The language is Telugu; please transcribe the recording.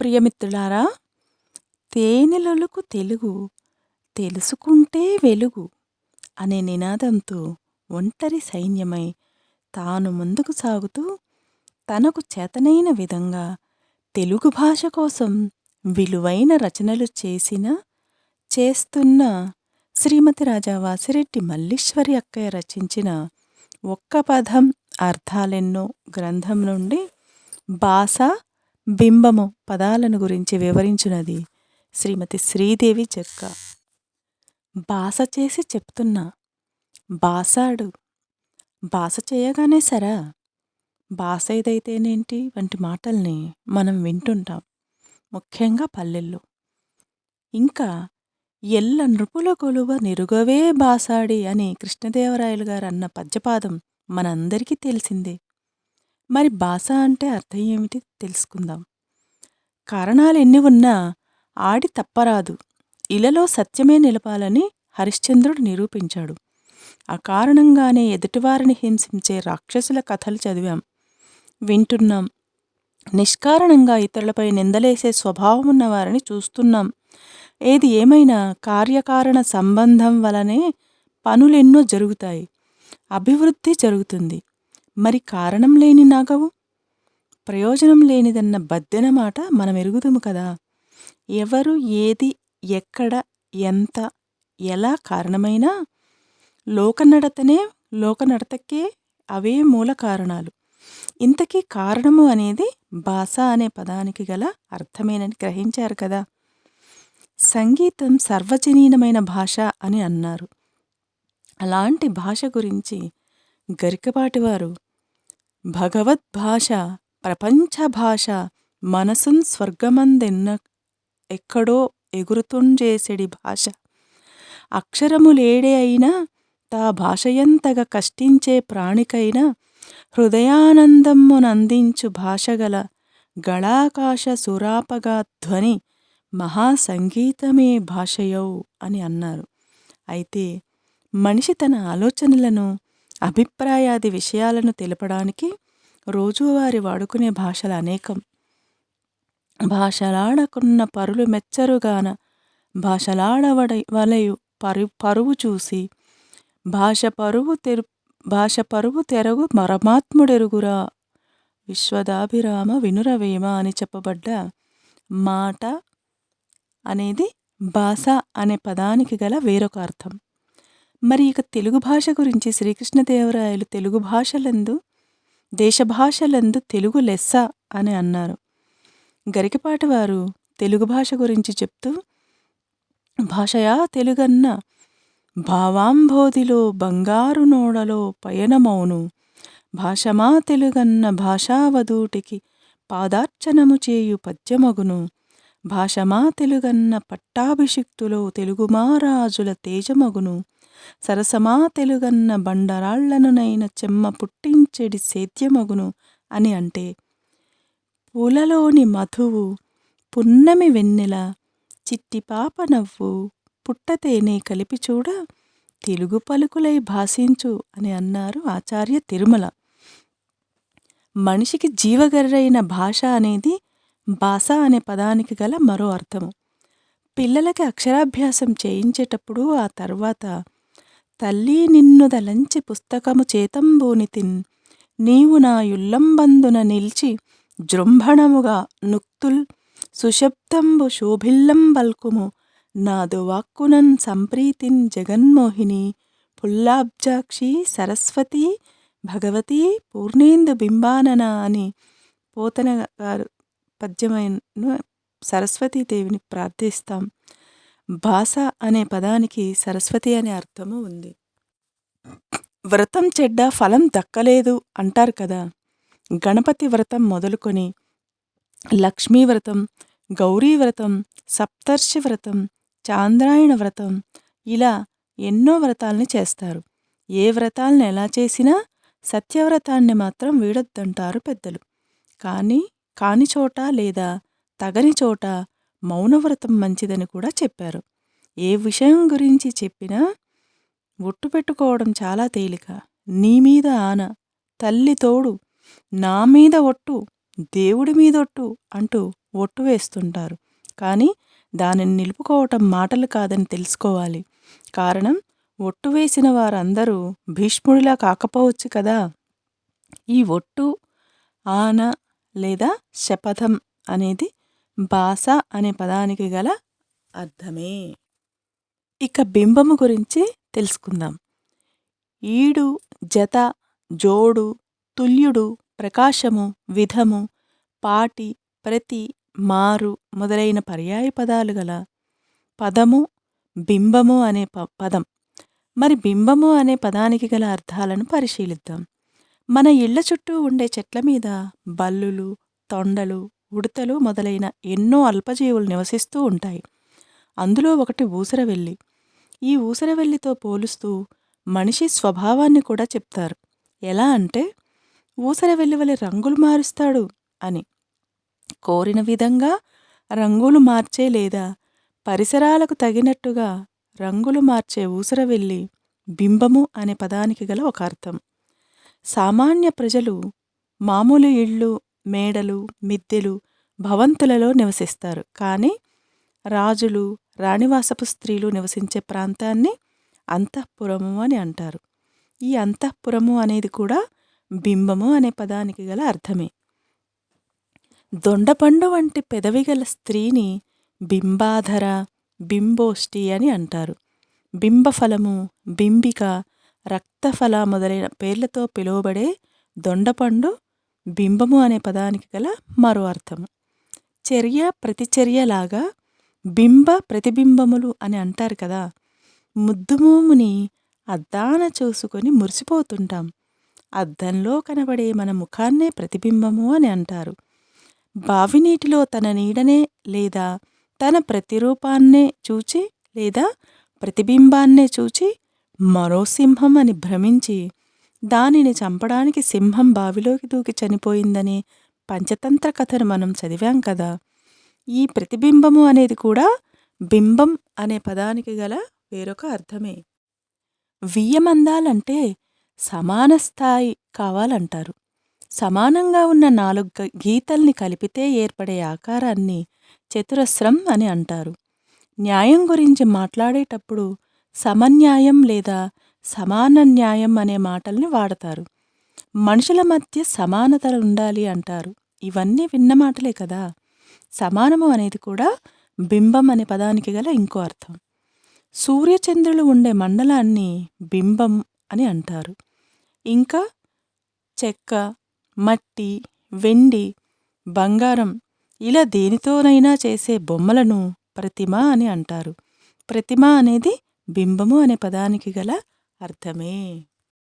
ప్రియమిత్రులారా తేనెలొలుకు తెలుగు తెలుసుకుంటే వెలుగు అనే నినాదంతో ఒంటరి సైన్యమై తాను ముందుకు సాగుతూ తనకు చేతనైన విధంగా తెలుగు భాష కోసం విలువైన రచనలు చేసిన చేస్తున్న శ్రీమతి రాజా వాసిరెడ్డి మల్లీశ్వరి అక్కయ్య రచించిన ఒక్క పదం అర్థాలెన్నో గ్రంథం నుండి భాష బింబము పదాలను గురించి వివరించినది. శ్రీమతి శ్రీదేవి చెక్క. బాస చేసి చెప్తున్నా. బాసాడు. బాస చేయగానే సరా? బాస ఏదైతేనేంటి? వంటి మాటల్ని మనం వింటుంటాం. ముఖ్యంగా పల్లెల్లో. ఇంకా ఎల్ల నృపుల కొలువ నిరుగవే బాసాడి అని కృష్ణదేవరాయలు గారు అన్న పద్యపాదం మనందరికీ తెలిసిందే. మరి బాస అంటే అర్థం ఏమిటి తెలుసుకుందాం. కారణాలు ఎన్ని ఉన్నా ఆడి తప్పరాదు. ఇలలో సత్యమే నిలపాలని హరిశ్చంద్రుడు నిరూపించాడు. ఆ కారణంగానే ఎదుటివారిని హింసించే రాక్షసుల కథలు చదివాం. వింటున్నాం. నిష్కారణంగా ఇతరులపై నిందలేసే స్వభావం ఉన్నవారిని చూస్తున్నాం. ఏది ఏమైనా కార్యకారణ సంబంధం వలనే పనులెన్నో జరుగుతాయి. అభివృద్ధి జరుగుతుంది. మరి కారణం లేని నాగవు? ప్రయోజనం లేనిదన్న బద్దెన మాట మనం ఎరుగుదుము కదా. ఎవరు ఏది ఎక్కడ ఎంత ఎలా కారణమైనా లోకనడతనే లోకనడతకే అవే మూల కారణాలు. ఇంతకీ కారణము అనేది భాష అనే పదానికి గల అర్థమేనని గ్రహించారు కదా. సంగీతం సర్వజనీనమైన భాష అని అన్నారు. అలాంటి భాష గురించి గరికపాటివారు భగవద్భాష ప్రపంచ భాష మనసున్ స్వర్గమందెన్న ఎక్కడో ఎగురుతుంజేసెడి భాష. అక్షరములేడే అయినా తా భాషయంతగా కష్టించే ప్రాణికైనా హృదయానందమ్మునందించు భాషగల గళాకాశ సురాపగా ధ్వని మహాసంగీతమే భాషయౌ అని అన్నారు. అయితే మనిషి తన ఆలోచనలను అభిప్రాయాది విషయాలను తెలపడానికి రోజువారి వాడుకునే భాషలు అనేకం. భాషలాడకున్న పరులు మెచ్చరుగాన భాషలాడవడ వలయు పరు పరువు చూసి భాష పరువు తెరు భాష పరువు తెరగు పరమాత్ముడెరుగురా విశ్వదాభిరామ వినురవేమ అని చెప్పబడ్డ మాట అనేది భాష అనే పదానికి గల వేరొక అర్థం. మరి ఇక తెలుగు భాష గురించి శ్రీకృష్ణదేవరాయలు తెలుగు భాషలందు దేశభాషలందు తెలుగు లెస్స అని అన్నారు. గరికపాటి వారు తెలుగు భాష గురించి చెప్తూ భాషయా తెలుగన్న భావాంబోధిలో బంగారు నోడలో పయనమౌను. భాషమా తెలుగన్న భాషావధూటికి పాదార్చనము చేయు పద్యమగును. భాషమా తెలుగన్న పట్టాభిషిక్తులో తెలుగుమారాజుల తేజమగును. సరసమా తెలుగన్న బండరాళ్ళనునైన చెమ్మ పుట్టించెడి సేద్యమగును అని అంటే పూలలోని మధువు పున్నమి వెన్నెల చిట్టిపాప నవ్వు పుట్టతేనే కలిపి చూడ తెలుగు పలుకులై భాషించు అని అన్నారు ఆచార్య తిరుమల. మనిషికి జీవగర్రైన భాష అనేది భాష అనే పదానికి గల మరో అర్థము. పిల్లలకి అక్షరాభ్యాసం చేయించేటప్పుడు ఆ తర్వాత తల్లి నిన్నుదలంచి పుస్తకము చేతంబూనితిన్ నీవు నా యుల్లంబందున నిలిచి జృంభణముగా నుక్తుల్. సుశబ్దంబు శోభిల్లంబల్కుము నాదు వాక్కునన్ సంప్రీతిన్ జగన్మోహిని. పుల్లాబ్జాక్షి సరస్వతి భగవతి పూర్ణేందు బింబానన అని పోతన గారు పద్యమైన సరస్వతీదేవిని ప్రార్థిస్తాం. భాష అనే పదానికి సరస్వతి అనే అర్థము ఉంది. వ్రతం చెడ్డ ఫలం దక్కలేదు అంటారు కదా. గణపతి వ్రతం మొదలుకొని లక్ష్మీ వ్రతం గౌరీ వ్రతం సప్తర్షి వ్రతం చాంద్రాయణ వ్రతం ఇలా ఎన్నో వ్రతాల్ని చేస్తారు. ఏ వ్రతాలను ఎలా చేసినా సత్యవ్రతాన్ని మాత్రం వీడొద్దంటారు పెద్దలు. కానీ కాని చోట లేదా తగని చోట మౌనవ్రతం మంచిదని కూడా చెప్పారు. ఏ విషయం గురించి చెప్పినా ఒట్టు పెట్టుకోవడం చాలా తేలిక. నీ మీద ఆన తల్లి తోడు నా మీద ఒట్టు దేవుడి మీద ఒట్టు అంటూ ఒట్టు వేస్తుంటారు. కానీ దానిని నిలుపుకోవటం మాటలు కాదని తెలుసుకోవాలి. కారణం ఒట్టు వేసిన వారందరూ భీష్ముడిలా కాకపోవచ్చు కదా. ఈ ఒట్టు ఆన లేదా శపథం అనేది బాస అనే పదానికి గల అర్థమే. ఇక బింబము గురించి తెలుసుకుందాం. ఈడు జత జోడు తుల్యుడు ప్రకాశము విధము పాటి ప్రతి మారు మొదలైన పర్యాయ పదాలు గల పదము బింబము అనే ప పదం. మరి బింబము అనే పదానికి గల అర్థాలను పరిశీలిద్దాం. మన ఇళ్ళ చుట్టూ ఉండే చెట్ల మీద బల్లులు తొండలు ఉడతలు మొదలైన ఎన్నో అల్పజీవులు నివసిస్తూ ఉంటాయి. అందులో ఒకటి ఊసరవెల్లి. ఈ ఊసరవెల్లితో పోలుస్తూ మనిషి స్వభావాన్ని కూడా చెప్తారు. ఎలా అంటే ఊసరవెల్లి వలె రంగులు మారుస్తాడు అని. కోరిన విధంగా రంగులు మార్చే లేదా పరిసరాలకు తగినట్టుగా రంగులు మార్చే ఊసరవెల్లి బింబము అనే పదానికి గల ఒక అర్థం. సామాన్య ప్రజలు మామూలు ఇళ్ళు మేడలు మిద్దెలు భవంతులలో నివసిస్తారు. కానీ రాజులు రాణివాసపు స్త్రీలు నివసించే ప్రాంతాన్ని అంతఃపురము అని అంటారు. ఈ అంతఃపురము అనేది కూడా బింబము అనే పదానికి గల అర్థమే. దొండపండు వంటి పెదవి గల స్త్రీని బింబాధర బింబోష్టి అని అంటారు. బింబఫలము బింబిక రక్తఫల మొదలైన పేర్లతో పిలువబడే దొండపండు బింబము అనే పదానికి గల మరో అర్థము చర్య ప్రతిచర్యలాగా బింబ ప్రతిబింబములు అని అంటారు కదా. ముద్దుమోముని అద్దాన చూసుకొని మురిసిపోతుంటాం. అద్దంలో కనబడే మన ముఖాన్నే ప్రతిబింబము అని అంటారు. బావినీటిలో తన నీడనే లేదా తన ప్రతిరూపాన్నే చూచి లేదా ప్రతిబింబాన్నే చూచి మరో సింహం అని భ్రమించి దానిని చంపడానికి సింహం బావిలోకి దూకి చనిపోయిందనే పంచతంత్ర కథను మనం చదివాం కదా. ఈ ప్రతిబింబము అనేది కూడా బింబం అనే పదానికి గల వేరొక అర్థమే. వియ్యమందాలంటే సమాన స్థాయి కావాలంటారు. సమానంగా ఉన్న నాలుగు గీతల్ని కలిపితే ఏర్పడే ఆకారాన్ని చతురస్రం అని అంటారు. న్యాయం గురించి మాట్లాడేటప్పుడు సమన్యాయం లేదా సమాన న్యాయం అనే మాటల్ని వాడతారు. మనుషుల మధ్య సమానత ఉండాలి అంటారు. ఇవన్నీ విన్న మాటలే కదా. సమానము అనేది కూడా బింబం అనే పదానికి గల ఇంకో అర్థం. సూర్యచంద్రులు ఉండే మండలాన్ని బింబం అని అంటారు. ఇంకా చెక్క మట్టి వెండి బంగారం ఇలా దేనితోనైనా చేసే బొమ్మలను ప్రతిమ అని అంటారు. ప్రతిమ అనేది బింబము అనే పదానికి గల అర్థమే.